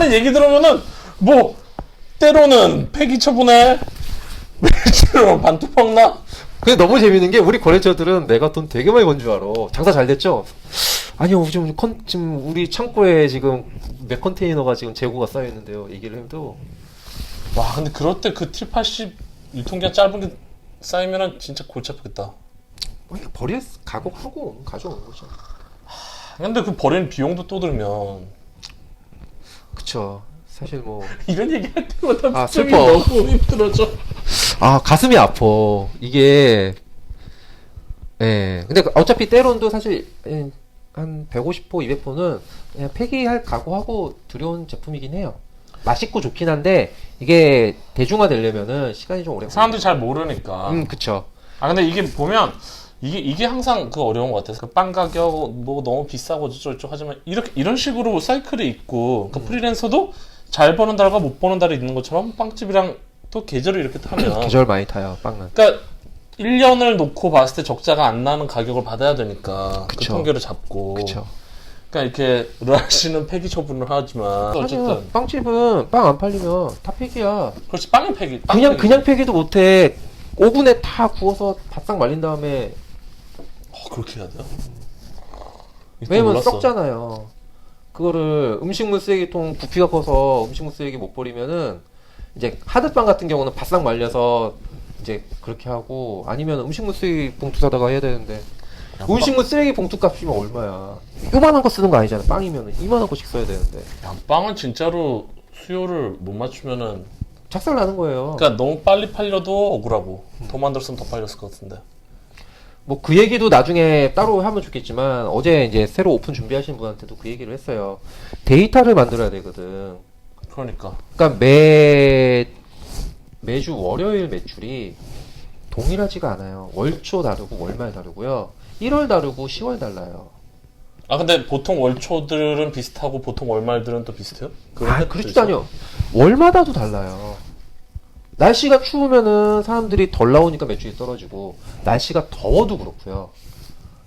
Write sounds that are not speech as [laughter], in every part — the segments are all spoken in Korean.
하는 얘기 들으면은 뭐 때로는 폐기 처분해 밀치로 반투팍 나 근데 너무 재밌는 게 우리 거래처들은 내가 돈 되게 많이 번 줄 알아. 장사 잘 됐죠? 아니요, 지금 컨, 지금 우리 창고에 지금 몇 컨테이너가 지금 재고가 쌓여 있는데요. 얘기를 해도 와 근데 그럴 때그 T80 유통기한 짧은 게 쌓이면은 진짜 골치 아프겠다 그냥 버려 가곡하고 가져오는 거죠. 근데 그 버리는 비용도 또 들면 그쵸. 사실 뭐. [laughs] 이런 얘기 할 때마다 아, 표정이 슬퍼. 너무 힘들어져 아, 가슴이 아파. 이게, 예. 근데 어차피 때론도 사실, 예, 한 150포, 200포는 그냥 폐기할 각오하고 들여온 제품이긴 해요. 맛있고 좋긴 한데, 이게 대중화 되려면은 시간이 좀 오래 걸려요. 사람들이 잘 모르니까 음, 그쵸. 아 근데 이게 보면 이게 이게 항상 그 어려운 것 같아서 그 빵 가격 뭐 너무 비싸고 저쩌고 하지만 이렇게 이런 식으로 사이클이 있고 그 프리랜서도 잘 버는 달과 못 버는 달이 있는 것처럼 빵집이랑 또 계절을 이렇게 타면 [clears throat] 계절 많이 타요, 빵은. 그러니까 1년을 놓고 봤을 때 적자가 안 나는 가격을 받아야 되니까 그 그쵸. 통계를 잡고 그쵸. 그러니까 이렇게 르아 씨는 폐기 처분을 하지만 어쨌든 빵집은 빵 안 팔리면 다 폐기야. 그렇지 빵이 폐기 빵 그냥, 폐기. 그냥 폐기도 못해. 오븐에 다 구워서 바싹 말린 다음에 어, 그렇게 해야 돼요? 왜냐면 몰랐어. 썩잖아요. 그거를 음식물 쓰레기통 부피가 커서 음식물 쓰레기 못 버리면은 이제 하드빵 같은 경우는 바싹 말려서 이제 그렇게 하고 아니면 음식물 쓰레기 봉투 사다가 해야 되는데 음식물 쓰레기 봉투 값이면 얼마야? 요만한 거 쓰는 거 아니잖아. 빵이면은 이만한 거씩 써야 되는데 야, 빵은 진짜로 수요를 못 맞추면은 작살 나는 거예요. 그러니까 너무 빨리 팔려도 억울하고 더 만들었으면 더 팔렸을 것 같은데 뭐 그 얘기도 나중에 따로 하면 좋겠지만 어제 이제 새로 오픈 준비하시는 분한테도 그 얘기를 했어요. 데이터를 만들어야 되거든. 그러니까 그러니까 매 매주 월요일 매출이 동일하지가 않아요. 월초 다르고 월말 다르고요. 1월 다르고 10월 달라요. 아 근데 보통 월초들은 비슷하고 보통 월말들은 또 비슷해요? 그런 아, 그렇지도 있어요? 않요. 월마다도 달라요. 날씨가 추우면은 사람들이 덜 나오니까 매출이 떨어지고 날씨가 더워도 그렇고요.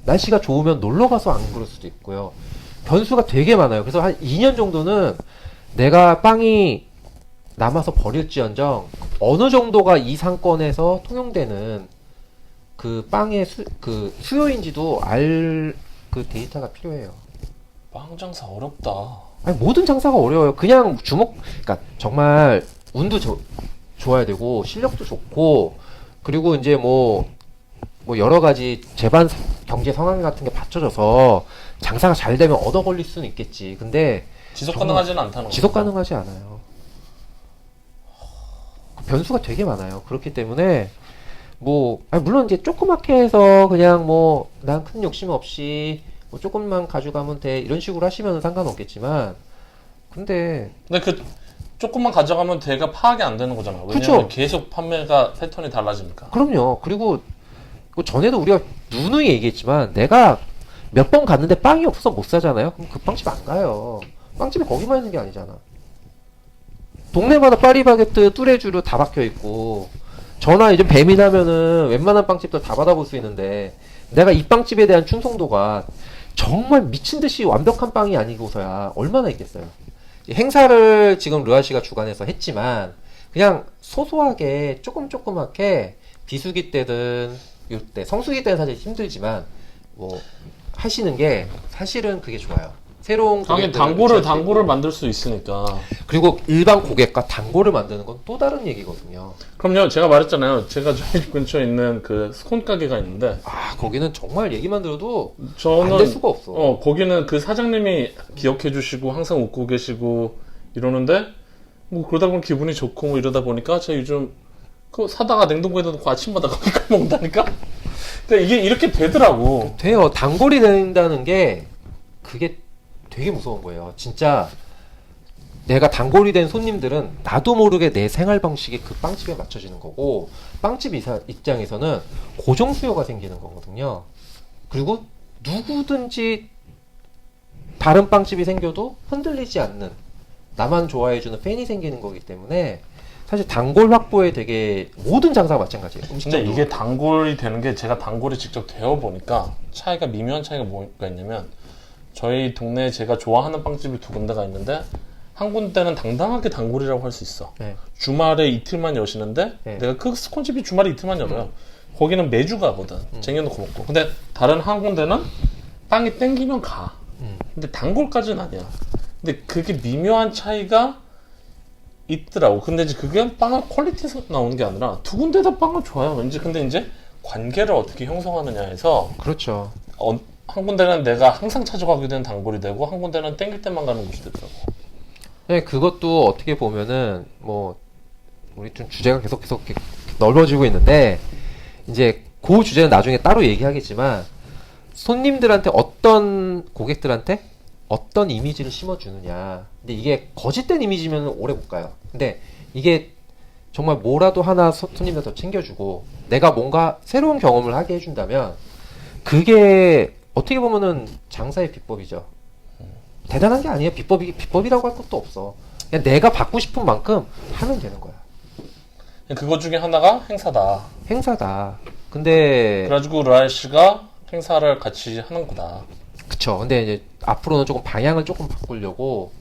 날씨가 좋으면 놀러 가서 안 그럴 수도 있고요. 변수가 되게 많아요. 그래서 한 2년 정도는 내가 빵이 남아서 버릴지언정 어느 정도가 이 상권에서 통용되는 그 빵의 수, 그 수요인지도 알 그 데이터가 필요해요. 빵 장사 어렵다 아니, 모든 장사가 어려워요. 그냥 주목, 그러니까 정말 운도 조- 좋아야 되고 실력도 좋고 그리고 이제 뭐, 뭐 여러 가지 재반 사- 경제 상황 같은 게 받쳐져서 장사가 잘 되면 얻어 걸릴 수는 있겠지. 근데 지속 가능하지는 않다는 거죠 지속 가능하지 않아요. 그 변수가 되게 많아요. 그렇기 때문에 뭐 아니, 물론 이제 조그맣게 해서 그냥 뭐 난 큰 욕심 없이 뭐 조금만 가져가면 돼 이런 식으로 하시면 상관없겠지만 근데 근데 그 조금만 가져가면 대가 파악이 안 되는 거잖아 왜냐면 그쵸. 계속 판매가 패턴이 달라지니까 그럼요. 그리고 그 전에도 우리가 누누이 얘기했지만 내가 몇 번 갔는데 빵이 없어서 못 사잖아요. 그럼 그 빵집 안 가요. 빵집이 거기만 있는 게 아니잖아. 동네마다 파리바게트, 뚜레쥬르 다 박혀 있고 전화 이제 배민하면은 웬만한 빵집들 다 받아볼 수 있는데 내가 이 빵집에 대한 충성도가 정말 미친 듯이 완벽한 빵이 아니고서야 얼마나 있겠어요. 이 행사를 지금 르아 씨가 주관해서 했지만 그냥 소소하게 조금 조그맣게 비수기 때든 이때 성수기 때는 사실 힘들지만 뭐 하시는 게 사실은 그게 좋아요. 새로운 하긴 고객들을 당고를 유치할 수 당고를 있고. 만들 수 있으니까 그리고 일반 고객과 당고를 만드는 건 또 다른 얘기거든요. 그럼요 제가 말했잖아요 제가 저희 집 근처에 있는 그 스콘 가게가 있는데 아 거기는 정말 얘기만 들어도 저는 안 될 수가 없어. 어, 거기는 그 사장님이 기억해 주시고 항상 웃고 계시고 이러는데 뭐 그러다 보면 기분이 좋고 뭐 이러다 보니까 제가 요즘 그 사다가 냉동고에다 놓고 아침마다 [laughs] 거기 가 먹는다니까? 그러니까 이게 이렇게 되더라고. 돼요. 단골이 된다는 게 그게 되게 무서운 거예요. 진짜 내가 단골이 된 손님들은 나도 모르게 내 생활 방식이 그 빵집에 맞춰지는 거고 빵집 이사 입장에서는 고정 수요가 생기는 거거든요. 그리고 누구든지 다른 빵집이 생겨도 흔들리지 않는 나만 좋아해주는 팬이 생기는 거기 때문에 사실 단골 확보에 되게 모든 장사가 마찬가지예요. 음식점도 이게 단골이 되는 게 제가 단골이 직접 되어 보니까 차이가 미묘한 차이가 뭐가 있냐면 저희 동네에 제가 좋아하는 빵집이 두 군데가 있는데 한 군데는 당당하게 단골이라고 할 수 있어. 네. 주말에 이틀만 여시는데 네. 내가 그 스콘집이 주말에 이틀만 열어요. 거기는 매주 가거든. 쟁여놓고 먹고. 근데 다른 한 군데는 빵이 땡기면 가. 음. 근데 단골까지는 아니야. 근데 그게 미묘한 차이가 있더라고. 근데 이제 그게 빵의 퀄리티에서 나오는 게 아니라 두 군데 다 빵은 좋아요. 왠지 근데 이제 관계를 어떻게 형성하느냐에서 그렇죠. 어, 한 군데는 내가 항상 찾아가게 되는 단골이 되고 한 군데는 땡길 때만 가는 곳이 되더라고. 네, 그것도 어떻게 보면은 뭐 우리 좀 주제가 계속 계속 이렇게 넓어지고 있는데 이제 그 주제는 나중에 따로 얘기하겠지만 손님들한테 어떤 고객들한테 어떤 이미지를 심어주느냐. 근데 이게 거짓된 이미지면 오래 못 가요. 근데 이게 정말 뭐라도 하나 소- 손님들 더 챙겨주고 내가 뭔가 새로운 경험을 하게 해준다면 그게 어떻게 보면은 장사의 비법이죠. 대단한 게 아니에요. 비법이 비법이라고 할 것도 없어. 그냥 내가 받고 싶은 만큼 하면 되는 거야. 그것 중에 하나가 행사다. 행사다. 근데 그래가지고 라이 씨가 행사를 같이 하는 거다. 그쵸. 근데 이제 앞으로는 조금 방향을 조금 바꾸려고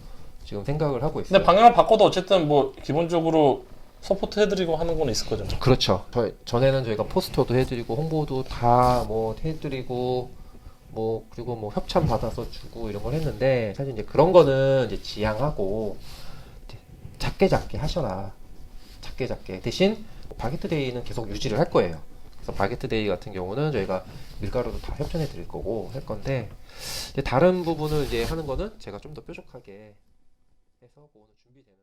지금 생각을 하고 있어요. 근데 방향을 바꿔도 어쨌든 뭐 기본적으로 서포트 해드리고 하는 건 있을 거죠. 그렇죠. 저, 전에는 저희가 포스터도 해드리고 홍보도 다 뭐 해드리고 뭐 그리고 뭐 협찬 받아서 주고 이런 걸 했는데 사실 이제 그런 거는 이제 지양하고 이제 작게 작게 하셔라. 작게 작게 대신 바게트 데이는 계속 유지를 할 거예요. 그래서 바게트 데이 같은 경우는 저희가 밀가루도 다 협찬해 드릴 거고 할 건데 다른 부분을 이제 하는 거는 제가 좀 더 뾰족하게 해서 그거는 준비되는데.